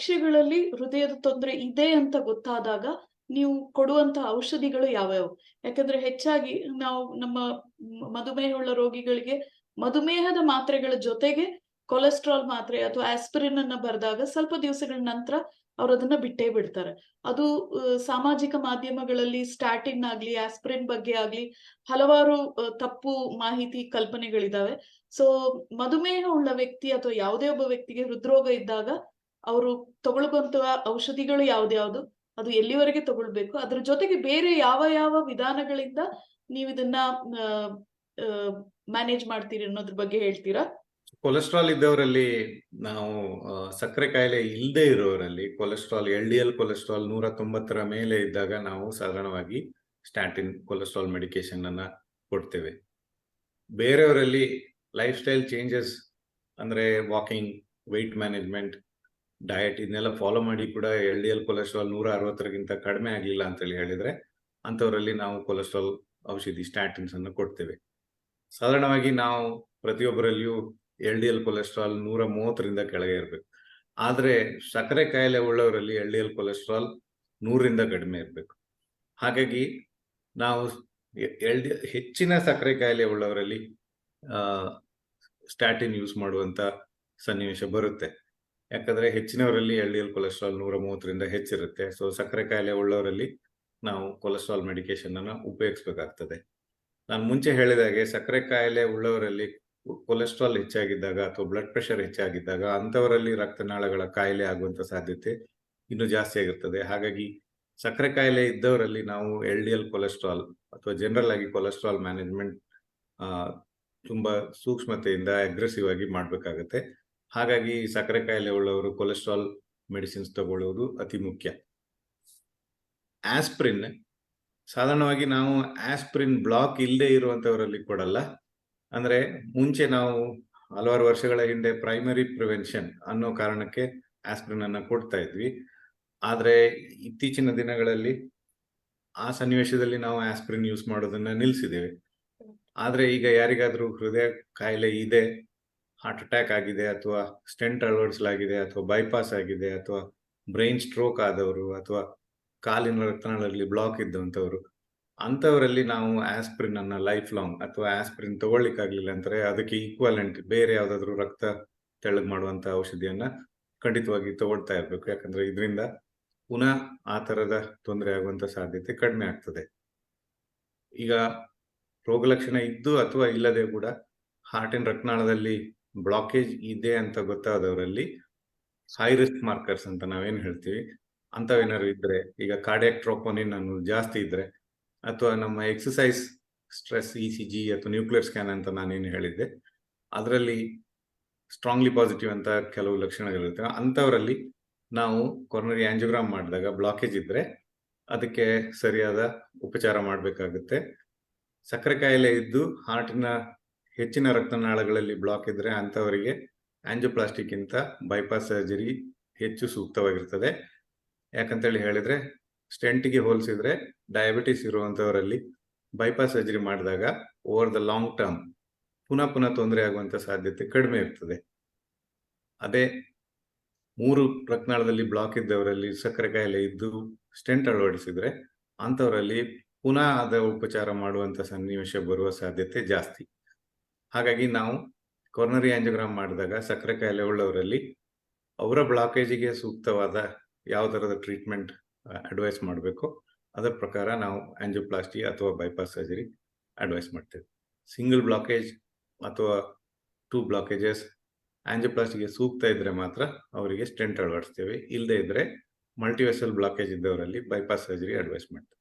ಪರೀಕ್ಷೆಗಳಲ್ಲಿ ಹೃದಯದ ತೊಂದರೆ ಇದೆ ಅಂತ ಗೊತ್ತಾದಾಗ ನೀವು ಕೊಡುವಂತ ಔಷಧಿಗಳು ಯಾವ್ಯಾವು? ಯಾಕಂದ್ರೆ ಹೆಚ್ಚಾಗಿ ನಾವು ನಮ್ಮ ಮಧುಮೇಹವುಳ್ಳ ರೋಗಿಗಳಿಗೆ ಮಧುಮೇಹದ ಮಾತ್ರೆಗಳ ಜೊತೆಗೆ ಕೊಲೆಸ್ಟ್ರಾಲ್ ಮಾತ್ರೆ ಅಥವಾ ಆಸ್ಪಿರಿನ್ ಅನ್ನ ಬರೆದಾಗ ಸ್ವಲ್ಪ ದಿವಸಗಳ ನಂತರ ಅವ್ರು ಅದನ್ನ ಬಿಟ್ಟೇ ಬಿಡ್ತಾರೆ. ಅದು ಸಾಮಾಜಿಕ ಮಾಧ್ಯಮಗಳಲ್ಲಿ ಸ್ಟಾಟಿನ್ ಆಗ್ಲಿ, ಆಸ್ಪಿರಿನ್ ಬಗ್ಗೆ ಆಗ್ಲಿ ಹಲವಾರು ತಪ್ಪು ಮಾಹಿತಿ ಕಲ್ಪನೆಗಳಿದಾವೆ. ಸೊ ಮಧುಮೇಹ ಉಳ್ಳ ವ್ಯಕ್ತಿ ಅಥವಾ ಯಾವುದೇ ಒಬ್ಬ ವ್ಯಕ್ತಿಗೆ ಹೃದ್ರೋಗ ಇದ್ದಾಗ ಅವರು ತಗೊಳ್ಕೊಂತ ಔಷಧಿಗಳು ಯಾವ್ದ್ಯಾವ್ದು ಅದು ಎಲ್ಲಿವರೆಗೆ ತಗೊಳ್ಬೇಕು? ಅದ್ರ ಜೊತೆಗೆ ಬೇರೆ ಯಾವ ಯಾವ ವಿಧಾನಗಳಿಂದ ನೀವು ಇದನ್ನ ಮ್ಯಾನೇಜ್ ಮಾಡ್ತೀರಿ ಅನ್ನೋದ್ರ ಬಗ್ಗೆ ಹೇಳ್ತೀರಾ? ಕೊಲೆಸ್ಟ್ರಾಲ್ ಇದ್ದವರಲ್ಲಿ ನಾವು ಸಕ್ಕರೆ ಕಾಯಿಲೆ ಇಲ್ಲದೆ ಇರೋರಲ್ಲಿ cholesterol L D L cholesterol ನೂರ ತೊಂಬತ್ತರ ಮೇಲೆ ಇದ್ದಾಗ ನಾವು ಸಾಧಾರಣವಾಗಿ ಸ್ಟ್ಯಾಟಿನ್ ಕೊಲೆಸ್ಟ್ರಾಲ್ ಮೆಡಿಕೇಶನ್ ಅನ್ನ ಕೊಡ್ತೇವೆ. ಬೇರೆಯವರಲ್ಲಿ ಲೈಫ್ ಸ್ಟೈಲ್ ಚೇಂಜಸ್ ಅಂದ್ರೆ ವಾಕಿಂಗ್ ವೆಯ್ಟ್ ಮ್ಯಾನೇಜ್ಮೆಂಟ್ ಡಯಟ್ ಇದನ್ನೆಲ್ಲ ಫಾಲೋ ಮಾಡಿ ಕೂಡ ಎಲ್ ಡಿ ಎಲ್ ಕೊಲೆಸ್ಟ್ರಾಲ್ ನೂರ ಅರವತ್ತರಗಿಂತ ಕಡಿಮೆ ಆಗಲಿಲ್ಲ ಅಂತೇಳಿ ಹೇಳಿದ್ರೆ ಅಂಥವರಲ್ಲಿ ನಾವು ಕೊಲೆಸ್ಟ್ರಾಲ್ ಔಷಧಿ ಸ್ಟ್ಯಾಟಿನ್ಸ್ ಅನ್ನು ಕೊಡ್ತೇವೆ. ಸಾಧಾರಣವಾಗಿ ನಾವು ಪ್ರತಿಯೊಬ್ಬರಲ್ಲಿಯೂ ಎಲ್ ಡಿ ಎಲ್ ಕೊಲೆಸ್ಟ್ರಾಲ್ ನೂರ ಮೂವತ್ತರಿಂದ ಕೆಳಗೆ ಇರಬೇಕು. ಆದರೆ ಸಕ್ಕರೆ ಕಾಯಿಲೆ ಉಳ್ಳವರಲ್ಲಿ ಎಲ್ ಡಿ ಎಲ್ ಕೊಲೆಸ್ಟ್ರಾಲ್ ನೂರರಿಂದ ಕಡಿಮೆ ಇರಬೇಕು. ಹಾಗಾಗಿ ನಾವು ಎಲ್ ಡಿ ಹೆಚ್ಚಿನ ಸಕ್ಕರೆ ಕಾಯಿಲೆ ಉಳ್ಳವರಲ್ಲಿ ಸ್ಟ್ಯಾಟಿನ್ ಯೂಸ್ ಮಾಡುವಂಥ ಸನ್ನಿವೇಶ ಬರುತ್ತೆ. ಯಾಕಂದ್ರೆ ಹೆಚ್ಚಿನವರಲ್ಲಿ ಎಲ್ ಡಿ ಎಲ್ ಕೊಲೆಸ್ಟ್ರಾಲ್ ನೂರ ಮೂವತ್ತರಿಂದ ಹೆಚ್ಚಿರುತ್ತೆ. ಸೊ ಸಕ್ಕರೆ ಕಾಯಿಲೆ ಉಳ್ಳವರಲ್ಲಿ ನಾವು ಕೊಲೆಸ್ಟ್ರಾಲ್ ಮೆಡಿಕೇಶನ್ ಅನ್ನು ಉಪಯೋಗಿಸಬೇಕಾಗ್ತದೆ. ನಾನು ಮುಂಚೆ ಹೇಳಿದ ಹಾಗೆ ಸಕ್ಕರೆ ಕಾಯಿಲೆ ಉಳ್ಳವರಲ್ಲಿ ಕೊಲೆಸ್ಟ್ರಾಲ್ ಹೆಚ್ಚಾಗಿದ್ದಾಗ ಅಥವಾ ಬ್ಲಡ್ ಪ್ರೆಷರ್ ಹೆಚ್ಚಾಗಿದ್ದಾಗ ಅಂಥವರಲ್ಲಿ ರಕ್ತನಾಳಗಳ ಕಾಯಿಲೆ ಆಗುವಂತ ಸಾಧ್ಯತೆ ಇನ್ನು ಜಾಸ್ತಿ ಆಗಿರ್ತದೆ. ಹಾಗಾಗಿ ಸಕ್ಕರೆ ಕಾಯಿಲೆ ಇದ್ದವರಲ್ಲಿ ನಾವು ಎಲ್ ಡಿ ಎಲ್ ಕೊಲೆಸ್ಟ್ರಾಲ್ ಅಥವಾ ಜನರಲ್ ಆಗಿ ಕೊಲೆಸ್ಟ್ರಾಲ್ ಮ್ಯಾನೇಜ್ಮೆಂಟ್ ತುಂಬಾ ಸೂಕ್ಷ್ಮತೆಯಿಂದ ಅಗ್ರೆಸಿವ್ ಆಗಿ ಮಾಡಬೇಕಾಗತ್ತೆ. ಹಾಗಾಗಿ ಸಕ್ಕರೆ ಕಾಯಿಲೆ ಉಳ್ಳವರು ಕೊಲೆಸ್ಟ್ರಾಲ್ ಮೆಡಿಸಿನ್ಸ್ ತಗೊಳ್ಳೋದು ಅತಿ ಮುಖ್ಯ. ಆಸ್ಪ್ರಿನ್ ಸಾಧಾರಣವಾಗಿ ನಾವು ಆಸ್ಪ್ರಿನ್ ಬ್ಲಾಕ್ ಇಲ್ಲದೆ ಇರುವಂತವರಲ್ಲಿ ಕೊಡಲ್ಲ. ಅಂದ್ರೆ ಮುಂಚೆ ನಾವು ಹಲವಾರು ವರ್ಷಗಳ ಹಿಂದೆ ಪ್ರೈಮರಿ ಪ್ರಿವೆನ್ಷನ್ ಅನ್ನೋ ಕಾರಣಕ್ಕೆ ಆಸ್ಪ್ರಿನ್ ಅನ್ನು ಕೊಡ್ತಾ ಇದ್ವಿ. ಆದರೆ ಇತ್ತೀಚಿನ ದಿನಗಳಲ್ಲಿ ಆ ಸನ್ನಿವೇಶದಲ್ಲಿ ನಾವು ಆಸ್ಪ್ರಿನ್ ಯೂಸ್ ಮಾಡೋದನ್ನ ನಿಲ್ಸಿದ್ದೇವೆ. ಆದರೆ ಈಗ ಯಾರಿಗಾದರೂ ಹೃದಯ ಕಾಯಿಲೆ ಇದೆ ಹಾರ್ಟ್ ಅಟ್ಯಾಕ್ ಆಗಿದೆ ಅಥವಾ ಸ್ಟೆಂಟ್ ಅಳವಡಿಸಲಾಗಿದೆ ಅಥವಾ ಬೈಪಾಸ್ ಆಗಿದೆ ಅಥವಾ ಬ್ರೈನ್ ಸ್ಟ್ರೋಕ್ ಆದವರು ಅಥವಾ ಕಾಲಿನ ರಕ್ತನಾಳದಲ್ಲಿ ಬ್ಲಾಕ್ ಇದ್ದಂಥವ್ರು, ಅಂಥವರಲ್ಲಿ ನಾವು ಆಸ್ಪ್ರಿನ್ ಅನ್ನ ಲೈಫ್ ಲಾಂಗ್ ಅಥವಾ ಆಸ್ಪ್ರಿನ್ ತಗೊಳ್ಳಿಕ್ಕಾಗ್ಲಿಲ್ಲ ಅಂದರೆ ಅದಕ್ಕೆ ಈಕ್ವಲೆಂಟ್ ಬೇರೆ ಯಾವುದಾದ್ರೂ ರಕ್ತ ತೆಳಗ್ ಮಾಡುವಂತ ಔಷಧಿಯನ್ನ ಖಂಡಿತವಾಗಿ ತಗೊಳ್ತಾ ಇರಬೇಕು. ಯಾಕಂದ್ರೆ ಇದರಿಂದ ಪುನಃ ಆ ಥರದ ತೊಂದರೆ ಆಗುವಂತ ಸಾಧ್ಯತೆ ಕಡಿಮೆ ಆಗ್ತದೆ. ಈಗ ರೋಗ ಲಕ್ಷಣ ಇದ್ದು ಅಥವಾ ಇಲ್ಲದೆ ಕೂಡ ಹಾರ್ಟಿನ ರಕ್ತನಾಳದಲ್ಲಿ ಬ್ಲಾಕೇಜ್ ಇದೆ ಅಂತ ಗೊತ್ತಾದವರಲ್ಲಿ ಹೈ ರಿಸ್ಕ್ ಮಾರ್ಕರ್ಸ್ ಅಂತ ನಾವೇನ್ ಹೇಳ್ತೀವಿ. ಅಂತವೇನಾದ್ರು ಇದ್ರೆ, ಈಗ ಕಾರ್ಡಿಯಾಕ್ ಟ್ರೋಪೋನಿನ್ ಅನ್ನೋದು ಜಾಸ್ತಿ ಇದ್ರೆ, ಅಥವಾ ನಮ್ಮ exercise stress E C G ಅಥವಾ ನ್ಯೂಕ್ಲಿಯರ್ ಸ್ಕ್ಯಾನ್ ಅಂತ ನಾನೇನು ಹೇಳಿದ್ದೆ, ಅದರಲ್ಲಿ ಸ್ಟ್ರಾಂಗ್ಲಿ ಪಾಸಿಟಿವ್ ಅಂತ ಕೆಲವು ಲಕ್ಷಣಗಳಿರ್ತವೆ ಅಂಥವರಲ್ಲಿ ನಾವು ಕೊರೋನರಿ ಆಂಜಿಯೋಗ್ರಾಮ್ ಮಾಡಿದಾಗ ಬ್ಲಾಕೇಜ್ ಇದ್ರೆ, ಅದಕ್ಕೆ ಸರಿಯಾದ ಉಪಚಾರ ಮಾಡಬೇಕಾಗುತ್ತೆ. ಸಕ್ಕರೆ ಕಾಯಿಲೆ ಇದ್ದು ಹಾರ್ಟಿನ ಹೆಚ್ಚಿನ ರಕ್ತನಾಳಗಳಲ್ಲಿ ಬ್ಲಾಕ್ ಇದ್ರೆ ಅಂಥವರಿಗೆ ಆಂಜಿಯೋಪ್ಲಾಸ್ಟಿಕ್ಕಿಂತ ಬೈಪಾಸ್ ಸರ್ಜರಿ ಹೆಚ್ಚು ಸೂಕ್ತವಾಗಿರ್ತದೆ. ಯಾಕಂತೇಳಿ ಹೇಳಿದ್ರೆ ಸ್ಟೆಂಟ್ಗೆ ಹೋಲಿಸಿದ್ರೆ ಡಯಾಬಿಟಿಸ್ ಇರುವಂಥವರಲ್ಲಿ ಬೈಪಾಸ್ ಸರ್ಜರಿ ಮಾಡಿದಾಗ ಓವರ್ ದ ಲಾಂಗ್ ಟರ್ಮ್ ಪುನಃ ಪುನಃ ತೊಂದರೆ ಆಗುವಂಥ ಸಾಧ್ಯತೆ ಕಡಿಮೆ ಇರ್ತದೆ ಅದೇ ಮೂರು ರಕ್ತನಾಳದಲ್ಲಿ ಬ್ಲಾಕ್ ಇದ್ದವರಲ್ಲಿ ಸಕ್ಕರೆ ಕಾಯಿಲೆ ಇದ್ದು ಸ್ಟೆಂಟ್ ಅಳವಡಿಸಿದ್ರೆ ಅಂಥವರಲ್ಲಿ ಪುನಃ ಅದ ಉಪಚಾರ ಮಾಡುವಂಥ ಸನ್ನಿವೇಶ ಬರುವ ಸಾಧ್ಯತೆ ಜಾಸ್ತಿ. ಹಾಗಾಗಿ ನಾವು ಕೊರ್ನರಿ ಆಂಜಿಯೋಗ್ರಾಮ್ ಮಾಡಿದಾಗ ಸಕ್ಕರೆ ಕಾಯಿಲೆ ಉಳ್ಳವರಲ್ಲಿ ಅವರ ಬ್ಲಾಕೇಜಿಗೆ ಸೂಕ್ತವಾದ ಯಾವ ಥರದ ಟ್ರೀಟ್ಮೆಂಟ್ ಅಡ್ವೈಸ್ ಮಾಡಬೇಕು? ಅದರ ಪ್ರಕಾರ ನಾವು ಆಂಜಿಯೋಪ್ಲಾಸ್ಟಿ ಅಥವಾ ಬೈಪಾಸ್ ಸರ್ಜರಿ ಅಡ್ವೈಸ್ ಮಾಡ್ತೇವೆ. ಸಿಂಗಲ್ ಬ್ಲಾಕೇಜ್ ಅಥವಾ ಟೂ ಬ್ಲಾಕೇಜಸ್ ಆಂಜಿಯೋಪ್ಲಾಸ್ಟಿಗೆ ಸೂಕ್ತ ಇದ್ದರೆ ಮಾತ್ರ ಅವರಿಗೆ ಸ್ಟೆಂಟ್ ಅಳವಡಿಸ್ತೇವೆ. ಇಲ್ಲದೇ ಇದ್ದರೆ ಮಲ್ಟಿವೆಸಲ್ ಬ್ಲಾಕೇಜ್ ಇದ್ದವರಲ್ಲಿ ಬೈಪಾಸ್ ಸರ್ಜರಿ ಅಡ್ವೈಸ್ ಮಾಡ್ತೇವೆ.